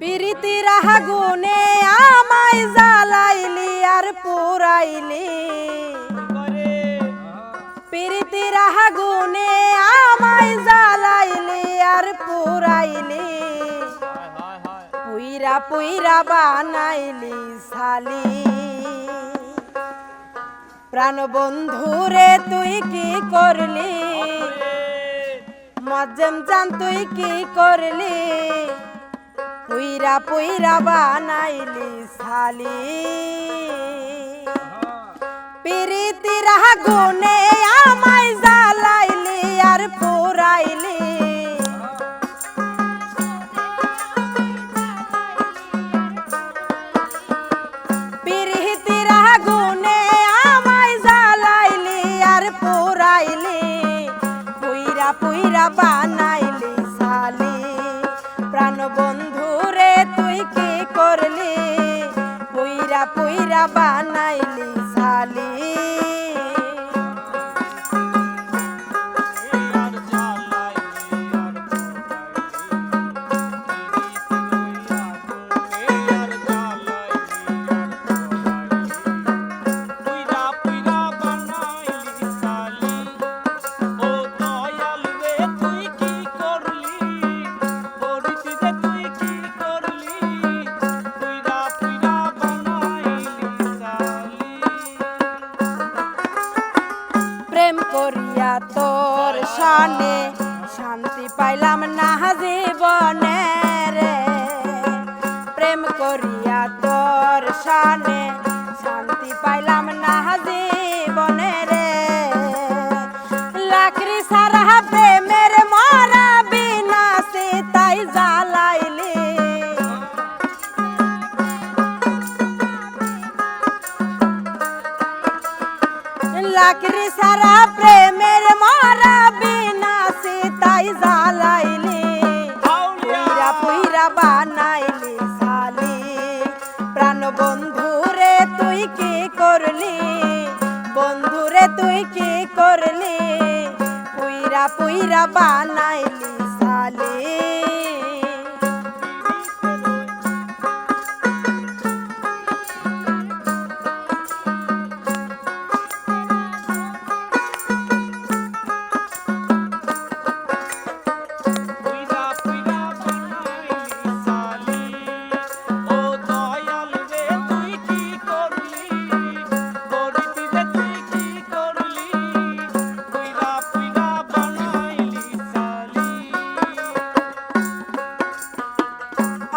প্রীতির আগুনে আমায় জ্বালাইলি আর পুরাইলি। প্রীতির আগুনে আমায় জ্বালাইলি আর পুরাইলি। পুইরা পুইরা বানাইলি সালি প্রাণ বন্ধুরে তুই কি করলি? মজ্জম জান, তুই কি করলি? পুইরা পুইরা বানাইলি সালি পিরিতির গুনে আমায় জ্বালাইলি জীবনে রে প্রেম করিয়া তোর শানে শান্তি পাইলাম করলি পুইরা পুইরা বানাইলি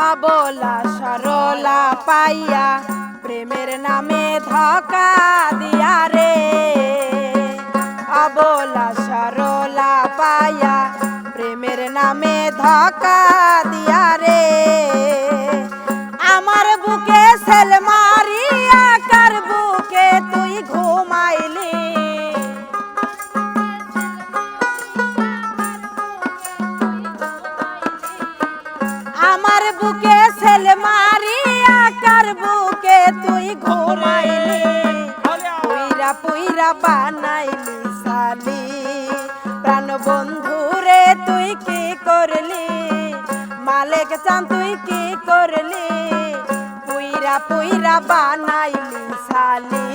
অবলা সরলা পাইয়া প্রেমের নামে ধকা দিয়া রে। অবলা সরলা পাইয়া প্রেমের নামে ধকা আমার বুকে সেল মারিয়া, কার বুকে তুই ঘুমাইলি? পুইরা পুইরা বানাইলি সালি প্রাণ বন্ধুরে তুই কি করলি? মালেক চান, তুই কি করলি? পুইরা পুইরা বানাইলি সালি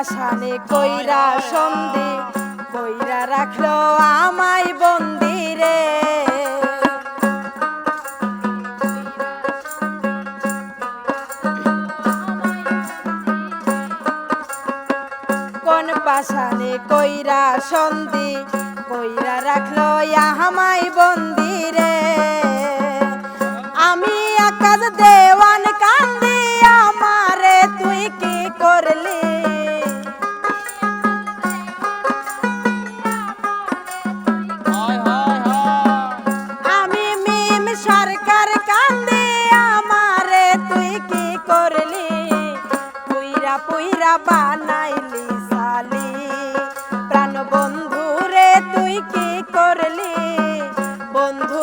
পাশানে কইরা সন্ধি, কইরা রাখল আমায় বন্দিরে কোন পাশানে কইরা সন্ধি, কইরা রাখল আমায় বন্দিরে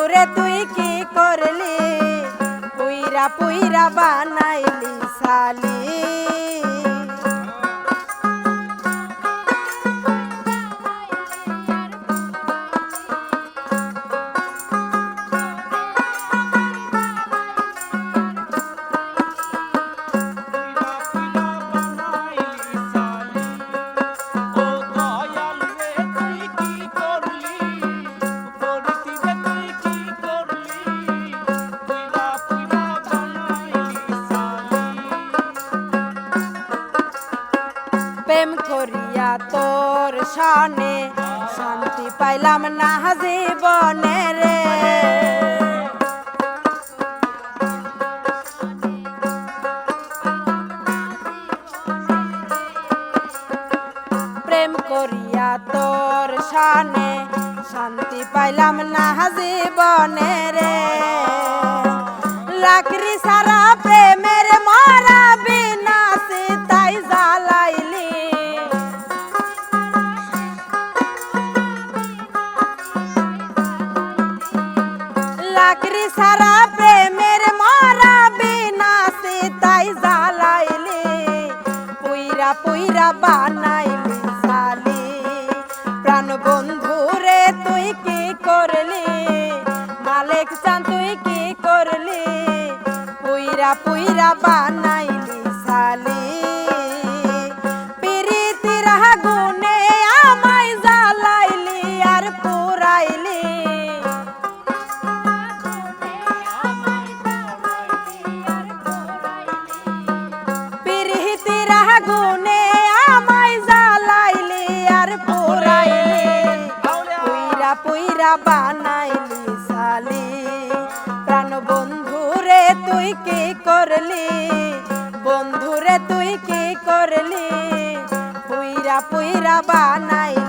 রে তুই কি করিয়া তোর শানে শান্তি পাইলাম না জীবনে রে। লাকড়ি সারা সারা প্রেমের মারা বিনা তাই জ্বালাইলি, পুইরা পুইরা বানাইলি সালি প্রাণ বন্ধু রে, তুই কি করলি? মালিক চান, তুই কি করলি? পুইরা পুইরা বানাইলি বানাইলি সালি প্রাণ বন্ধুরে তুই কি করলি? বন্ধুরে তুই কি করলি? পুইরা পুইরা বানাইলি